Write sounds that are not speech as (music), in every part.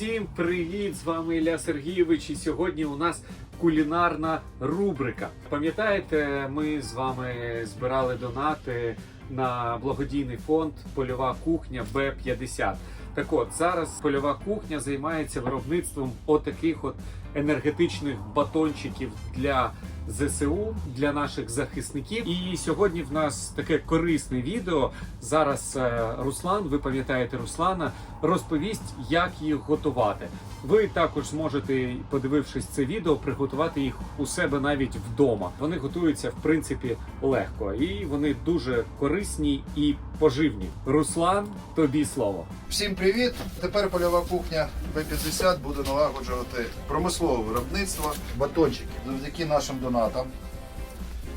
Всім привіт! З вами Ілля Сергійович. І сьогодні у нас кулінарна рубрика. Пам'ятаєте, ми з вами збирали донати на благодійний фонд Польова кухня Б50. Так от зараз польова кухня займається виробництвом отаких от енергетичних батончиків для ЗСУ для наших захисників. І сьогодні в нас таке корисне відео. Зараз е, Руслан, ви пам'ятаєте Руслана, розповість, як їх готувати. Ви також зможете, подивившись це відео, приготувати їх у себе навіть вдома. Вони готуються в принципі легко і вони дуже корисні і поживні. Руслан, тобі слово. Всім привіт! Тепер польова кухня Б50 буде налагоджувати промислове виробництво батончиків. Завдяки нашим донатам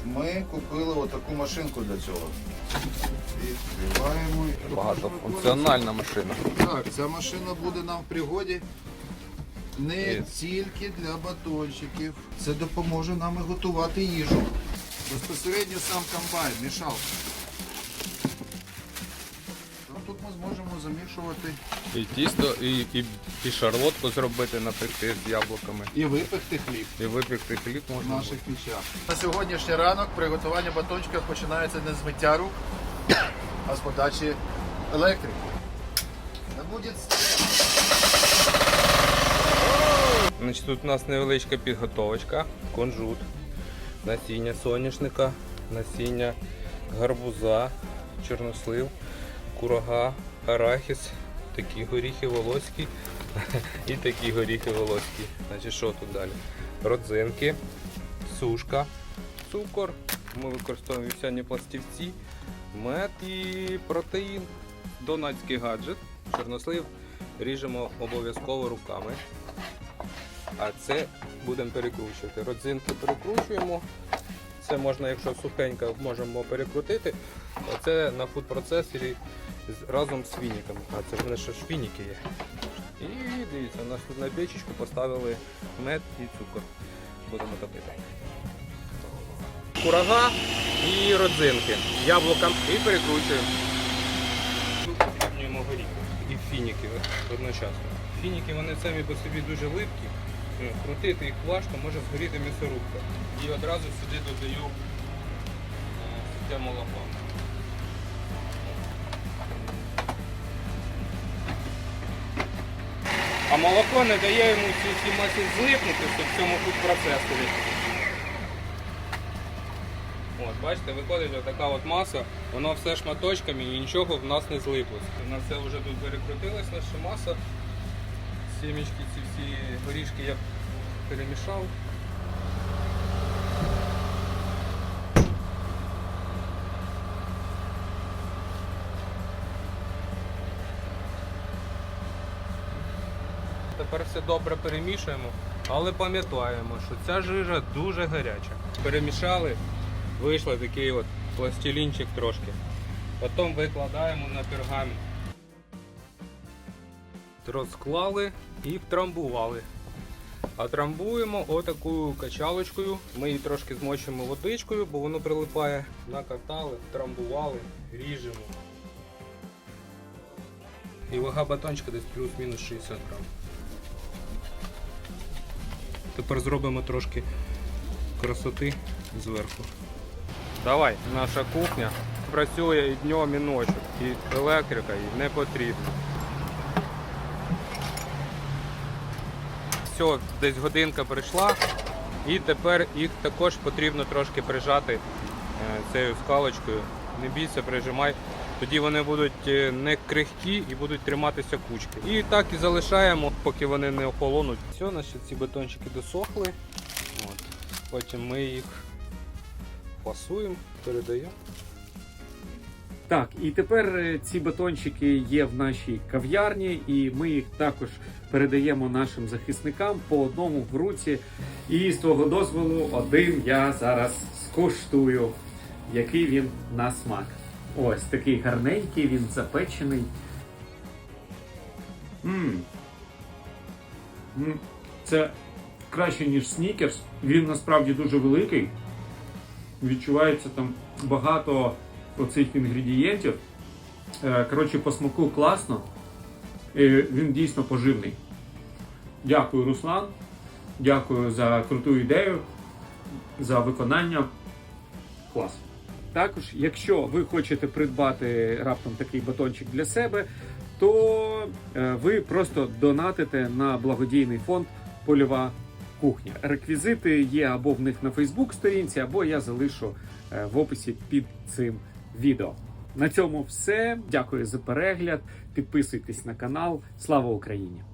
ми купили отаку машинку для цього. Відкриваємо. Багатофункціональна машина. Так, ця машина буде нам в пригоді не Є. тільки для батончиків. Це допоможе нам і готувати їжу. Безпосередньо сам комбайн, мішалка. Зможемо замішувати І тісто, і, і, і шарлотку зробити, напекти з яблуками. і випекти хліб. І випекти хліб в можна. наших пічах. На сьогоднішній ранок приготування батончика починається не з миття рук, а з подачі електрики. Не буде Значить, тут у нас невеличка підготовочка, кунжут, насіння соняшника, насіння гарбуза, чорнослив, курага, арахіс, такі горіхи волоські (laughs) і такі горіхи волоські. Значить, що тут далі? Родзинки, сушка, цукор. Ми використовуємо вівсяні пластівці, мед і протеїн. Донатський гаджет, чорнослив ріжемо обов'язково руками. А це будемо перекручувати. Родзинки перекручуємо. Це можна, якщо сухенько, можемо перекрутити. Оце на фуд-процесорі з- разом з фініками. А це в мене ще ж фініки є. І дивіться, у нас тут на печечку поставили мед і цукор. Будемо топити. Курага і родзинки. Яблука і перекручуємо. Подрібнюємо горіхи і фініки одночасно. Фініки вони самі по собі дуже липкі. Е, Крутити їх важко, може згоріти м'ясорубка. І одразу сюди додаю е, сухе молоко. А молоко не дає йому цій всій масі злипнути, щоб в цьому тут процесорі. От, бачите, виходить така от маса, воно все шматочками і нічого в нас не злиплося. У нас це вже тут перекрутилась наша маса. Сімечки ці всі горішки я перемішав. Тепер все добре перемішуємо, але пам'ятаємо, що ця жижа дуже гаряча. Перемішали, вийшов такий от пластилінчик трошки. Потім викладаємо на пергамент. Розклали і втрамбували. А трамбуємо отакою качалочкою. Ми її трошки змочимо водичкою, бо воно прилипає. Накатали, трамбували, ріжемо. І вага батончика десь плюс-мінус 60 грам. Тепер зробимо трошки красоти зверху. Давай, наша кухня працює і днем, і ночі. І електрика їй не потрібна. Все, десь годинка прийшла. І тепер їх також потрібно трошки прижати е, цією скалочкою. Не бійся, прижимай. Тоді вони будуть е, не крихкі і будуть триматися кучки. І так і залишаємо, поки вони не охолонуть. Все, наші ці бетончики досохли. От. Потім ми їх фасуємо, передаємо. Так, і тепер е, ці батончики є в нашій кав'ярні, і ми їх також передаємо нашим захисникам по одному в руці. І з твого дозволу один я зараз скуштую, який він на смак. Ось такий гарненький, він запечений. М. М, Це краще, ніж снікерс. Він насправді дуже великий. Відчувається там багато оцих інгредієнтів. Е, Коротше, по смаку класно. Е, Він дійсно поживний. Дякую, Руслан. Дякую за круту ідею, за виконання. Клас. Також, якщо ви хочете придбати раптом такий батончик для себе, то е, ви просто донатите на благодійний фонд Польова кухня. Реквізити є або в них на Фейсбук сторінці, або я залишу е, в описі під цим відео. На цьому все. Дякую за перегляд. Підписуйтесь на канал. Слава Україні!